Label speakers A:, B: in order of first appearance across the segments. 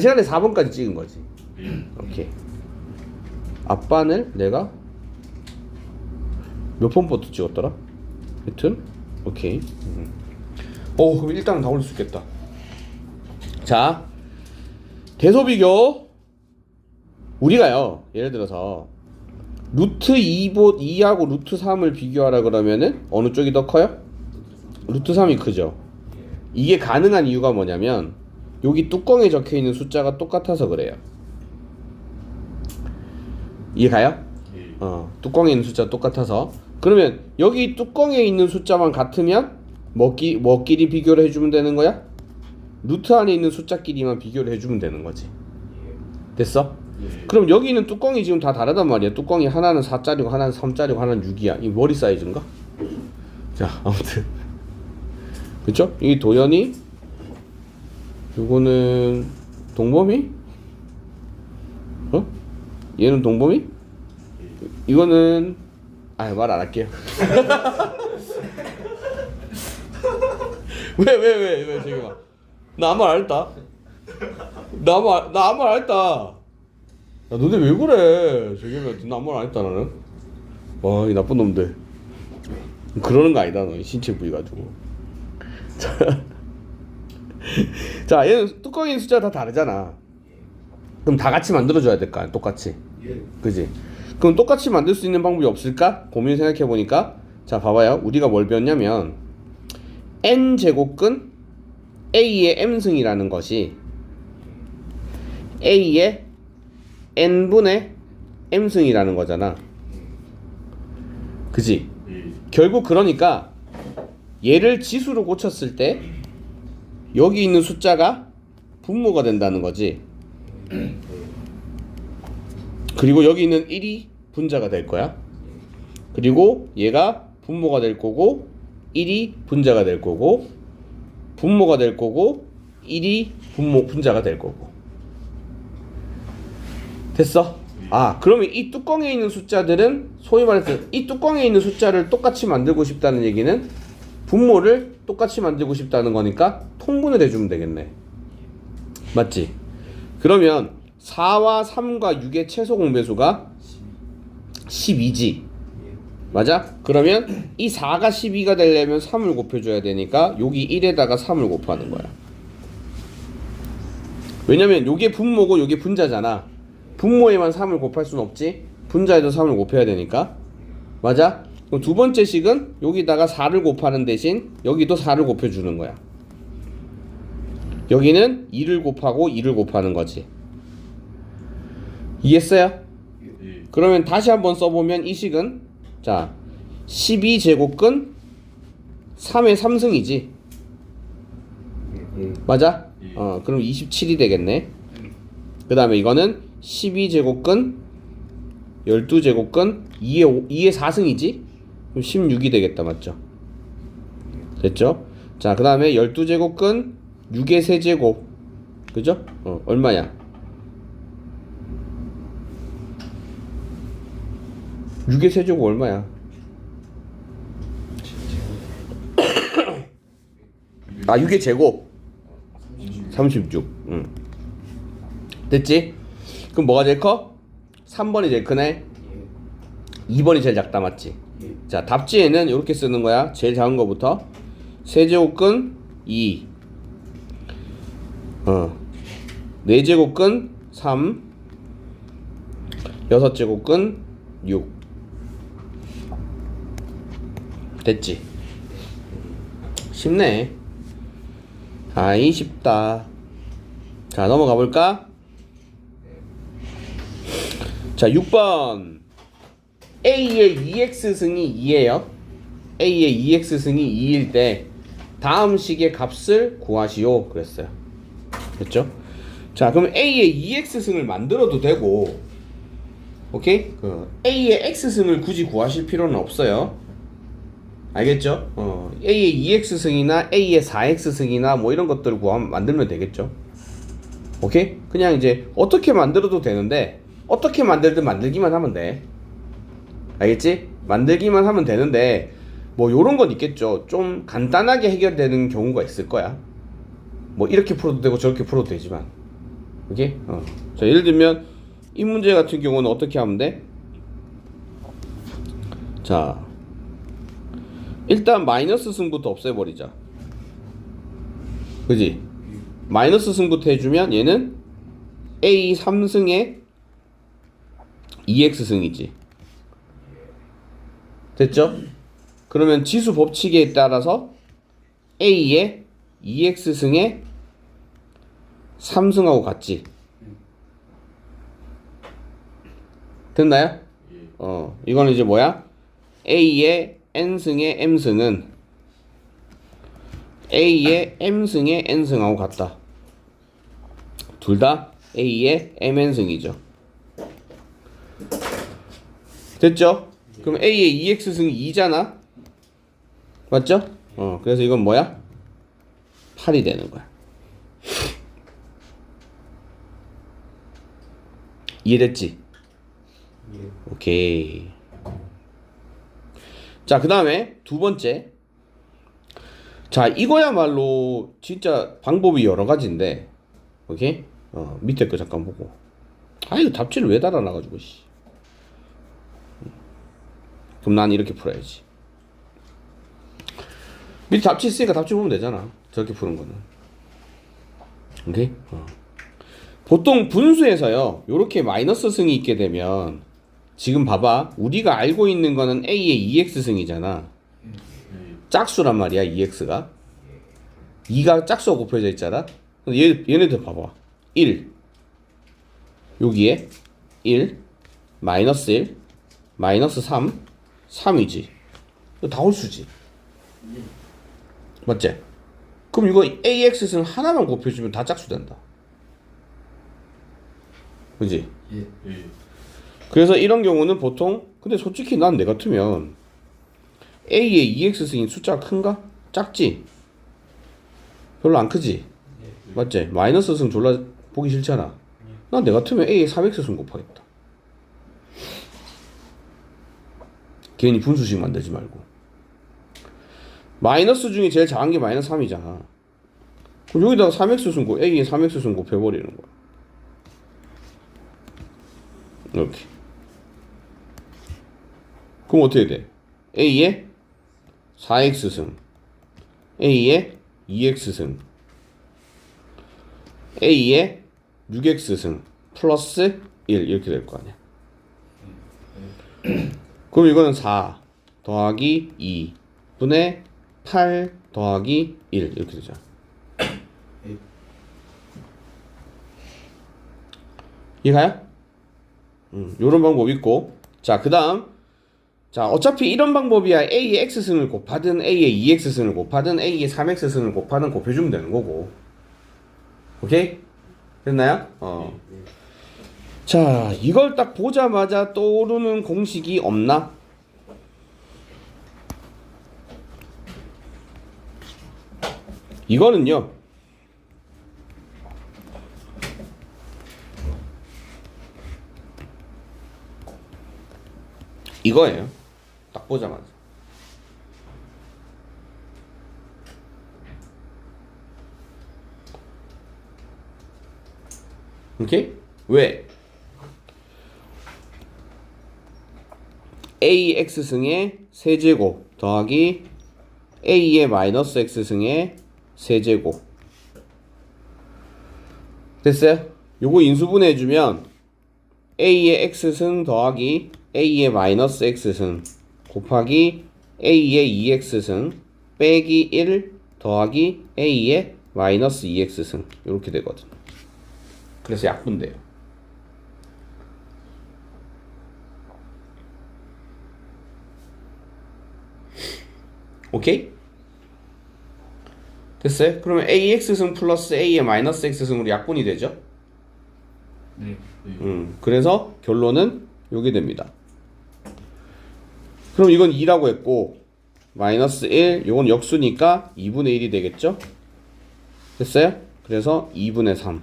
A: 시간에 4번까지 찍은 거지. 오케이. 앞반을 내가 몇 번부터 찍었더라? 하여튼 오케이. 음. 오 그럼 일단 다 올릴 수 있겠다. 자 대소비교 우리가요 예를 들어서 루트 2보 2하고 루트 3을 비교하라 그러면은 어느 쪽이 더 커요? 루트 3이 크죠. 이게 가능한 이유가 뭐냐면 여기 뚜껑에 적혀 있는 숫자가 똑같아서 그래요. 이해 가요? 어, 뚜껑에 있는 숫자 똑같아서 그러면 여기 뚜껑에 있는 숫자만 같으면 뭐끼 뭐끼리 비교를 해주면 되는 거야? 루트 안에 있는 숫자끼리만 비교를 해주면 되는 거지. 됐어? 그럼 여기 있는 뚜껑이 지금 다 다르단 말이야. 뚜껑이 하나는 4짜리고 하나는 3짜리고 하나는 6이야. 이 머리 사이즈인가? 자, 아무튼 그쵸? 이 도연이 요거는 동범이? 어? 얘는 동범이? 이거는 아 말 안 할게요. 왜왜왜 왜 지금 나 아무 말 안 했다. 나 아무 말- 나 아무 말 안 했다. 야 너네 왜 그래? 저기 나 아무 말 안 했다 나는. 와 이 나쁜 놈들. 그러는 거 아니다 너 신체 부위 가지고. 자, 자 얘는 있는 숫자 다 다르잖아. 그럼 다 같이 만들어줘야 될 거 아니야 똑같이. 그지? 그럼 똑같이 만들 수 있는 방법이 없을까? 고민 생각해 보니까 자 봐봐요. 우리가 뭘 배웠냐면 n 제곱근 a의 m승이라는 것이 a의 n분의 m승이라는 거잖아. 그지? 결국 그러니까 얘를 지수로 고쳤을 때 여기 있는 숫자가 분모가 된다는 거지. 그리고 여기 있는 1이 분자가 될 거야. 그리고 얘가 분모가 될 거고 1이 분자가 될 거고 분모가 될 거고 1이 분모 분자가 될 거고. 됐어? 아, 그러면 이 뚜껑에 있는 숫자들은 소위 말해서 이 뚜껑에 있는 숫자를 똑같이 만들고 싶다는 얘기는 분모를 똑같이 만들고 싶다는 거니까 통분을 해주면 되겠네. 맞지? 그러면 4와 3과 6의 최소 공배수가 12지. 맞아? 그러면 이 4가 12가 되려면 3을 곱해줘야 되니까 여기 1에다가 3을 곱하는 거야. 왜냐면 요게 분모고 요게 분자잖아. 분모에만 3을 곱할 순 없지. 분자에도 3을 곱해야 되니까. 맞아? 그럼 두 번째 식은 여기다가 4를 곱하는 대신 여기도 4를 곱해주는 거야. 여기는 2를 곱하고 2를 곱하는 거지. 이해했어요? 그러면 다시 한번 써보면 이 식은 자 12제곱근 3의 3승이지. 맞아? 어 그럼 27이 되겠네. 그 다음에 이거는 12제곱근 12제곱근 2의 5, 2의 4승이지? 그럼 16이 되겠다 맞죠? 됐죠? 자 그 다음에 12제곱근 6의 세제곱 그죠? 어 얼마야? 6의 세제곱 얼마야? 아 6의 제곱 36 응. 됐지? 그럼 뭐가 제일 커? 3번이 제일 크네 2번이 제일 작다 맞지? 자 답지에는 이렇게 쓰는 거야 제일 작은 거부터 세제곱근 2 어. 4제곱근 3 6제곱근 6 됐지? 쉽네. 아이 쉽다. 자 넘어가 볼까? 자 6번. A의 2x승이 2예요. A의 2x승이 2일 때 다음 식의 값을 구하시오. 그랬어요 됐죠? 자 그럼 A의 2x승을 만들어도 되고 오케이? 그 A의 x승을 굳이 구하실 필요는 없어요 알겠죠? 어, A의 2x승이나 A의 4x승이나 뭐 이런 것들을 구하 만들면 되겠죠 오케이? 그냥 이제 어떻게 만들어도 되는데 어떻게 만들든 만들기만 하면 돼 알겠지? 만들기만 하면 되는데 뭐 요런 건 있겠죠 좀 간단하게 해결되는 경우가 있을 거야 뭐 이렇게 풀어도 되고 저렇게 풀어도 되지만 오케이? 어. 자, 예를 들면 이 문제 같은 경우는 어떻게 하면 돼? 자, 일단 마이너스 승부터 없애버리자. 그지? 마이너스 승부터 해주면 얘는 A 3승에 2X승이지. 됐죠? 그러면 지수 법칙에 따라서 A의 2X승에 3승하고 같지. 됐나요? 어, 이거는 이제 뭐야? A의 N승의 M승은 A의 M승의 N승하고 같다. 둘 다 A의 MN승이죠. 됐죠? 그럼 A의 2X승이 2잖아? 맞죠? 어, 그래서 이건 뭐야? 8이 되는 거야. 이해됐지? 오케이. 자, 그 다음에 두 번째. 자, 이거야말로 진짜 방법이 여러 가지인데, 오케이? 어, 밑에 거 잠깐 보고. 아, 이거 답지를 왜 달아놔가지고, 씨. 그럼 난 이렇게 풀어야지. 밑에 답지 있으니까 답지 보면 되잖아. 저렇게 푸는 거는. 오케이? 어. 보통 분수에서요, 요렇게 마이너스 승이 있게 되면, 지금 봐봐. 우리가 알고 있는 거는 A의 2X승이잖아. 짝수란 말이야, 2X가. 2가 짝수가 곱해져 있잖아. 얘, 얘네들 봐봐. 1. 여기에 1, 마이너스 1, 마이너스 3, 3이지. 이거 다 홀수지. 맞지? 그럼 이거 AX승 하나만 곱해주면 다 짝수 된다. 그지?
B: 예.
A: 그래서 이런 경우는 보통 근데 솔직히 난 내 같으면 A의 2x승이 숫자가 큰가? 작지? 별로 안 크지? 맞지? 마이너스 승 졸라 보기 싫잖아 난 내 같으면 A의 3x승 곱하겠다 괜히 분수식 만들지 말고 마이너스 중에 제일 작은 게 마이너스 3이잖아 그럼 여기다가 3x승 곱 A의 3x승 곱해버리는 거야 이렇게 그럼 어떻게 돼? A의 4x승, A의 2x승, A의 6x승 플러스 1 이렇게 될 거 아니야. 그럼 이거는 4 더하기 2 분의 8 더하기 1 이렇게 되잖아. 이해가요? 음, 요런 방법 있고 자, 그 다음 자, 어차피 이런 방법이야 A의 X승을 곱하든 A의 2X승을 곱하든 A의 3X승을 곱하든 곱해주면 되는 거고 오케이? 됐나요? 어. 자, 이걸 딱 보자마자 떠오르는 공식이 없나? 이거는요. 이거예요. 딱 보자마자. 오케이? 왜? AX승의 세제곱 더하기 A의 마이너스 X승의 세제곱 됐어요? 요거 인수분해 해주면 A의 X승 더하기 A의 마이너스 X승 곱하기 A의 2X승 빼기 1 더하기 A의 마이너스 2X승 이렇게 되거든 그래서 약분돼요 오케이? 됐어요? 그러면 AX승 플러스 A의 마이너스 X승으로 약분이 되죠?
B: 네. 네.
A: 음, 그래서 결론은 요게 됩니다. 그럼 이건 2라고 했고 마이너스 1 요건 역수니까 2분의 1이 되겠죠? 됐어요? 그래서 2분의 3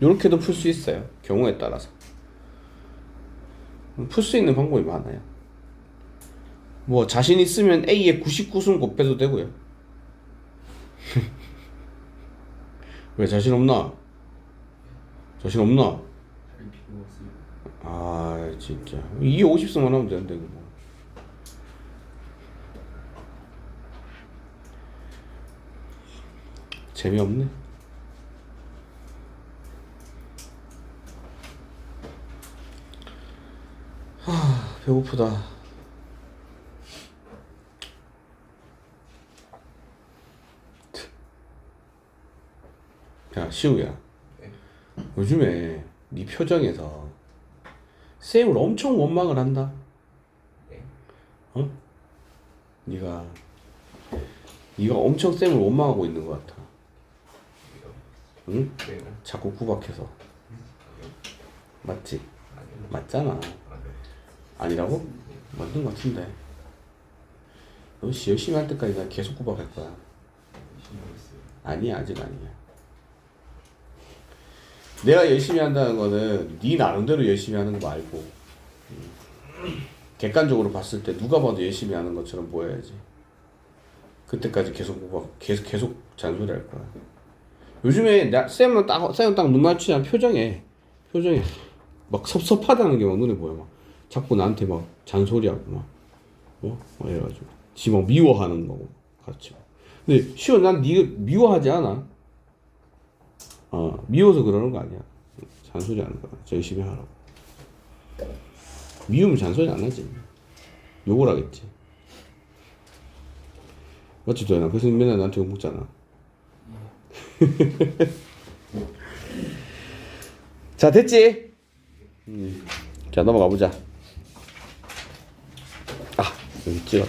A: 요렇게도 풀 수 있어요. 경우에 따라서 풀 수 있는 방법이 많아요. 뭐 자신 있으면 A의 99승 곱해도 되고요. 왜 자신 없나? 자신 없나? 아 진짜 이게 50승만 하면 되는데 뭐. 재미없네 하 배고프다 야 시우야
B: 네.
A: 요즘에 네 표정에서 쌤을 엄청 원망을 한다.
B: 네.
A: 어? 네가 네가 엄청 쌤을 원망하고 있는 것 같아. 응?
B: 왜요?
A: 자꾸 구박해서. 맞지?
B: 아니요.
A: 맞잖아.
B: 아, 네.
A: 아니라고? 맞는 것 같은데. 너씨 열심히 할 때까지 나 계속 구박할 거야. 아니야 아직 아니야. 내가 열심히 한다는 거는 네 나름대로 열심히 하는 거 말고 음. 객관적으로 봤을 때 누가 봐도 열심히 하는 것처럼 보여야지. 그때까지 계속 막 계속 계속 잔소리 할 거야. 요즘에 나 쌤은 딱 쌤은 딱눈 맞추지 표정에 표정에 막 섭섭하다는 게 막 눈에 보여 막 자꾸 나한테 막 잔소리하고 막 어? 막 이래가지고 지 막 미워하는 거고 같이. 근데 시호 난니 미워하지 않아. 어 미워서 그러는 거 아니야. 잔소리 하는 거야. 저 열심히 하라고. 미우면 잔소리 안 하지. 욕을 하겠지. 맞지 도현아? 그래서 맨날 나한테 욕 먹잖아. 자 됐지? 음. 자 넘어가 보자. 아 여기 찍어.